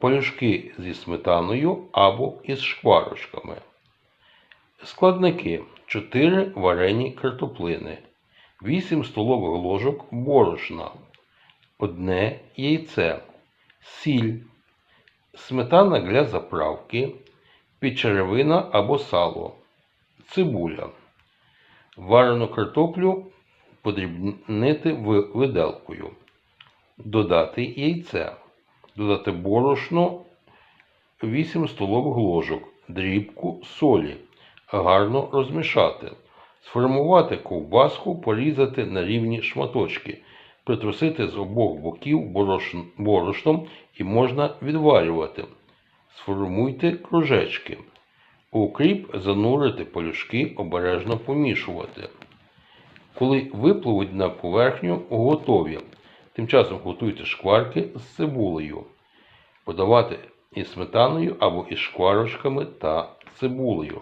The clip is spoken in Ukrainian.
палюшки зі сметаною або із шкварочками. Складники 4 варені картоплини, 8 столових ложок борошна, одне яйце, сіль, сметана для заправки, підчеревина або сало, цибуля. Варену картоплю подрібнити виделкою. Додати яйце. Додати борошно 8 столових ложок, дрібку солі. Гарно розмішати. Сформувати ковбаску, порізати на рівні шматочки. Притрусити з обох боків борошн- борошном і можна відварювати. Сформуйте кружечки. Укріп занурити полюшки, обережно помішувати. Коли випливуть на поверхню, готові. Тим часом готуйте шкварки з цибулею. Подавати із сметаною або із шкварочками та цибулею.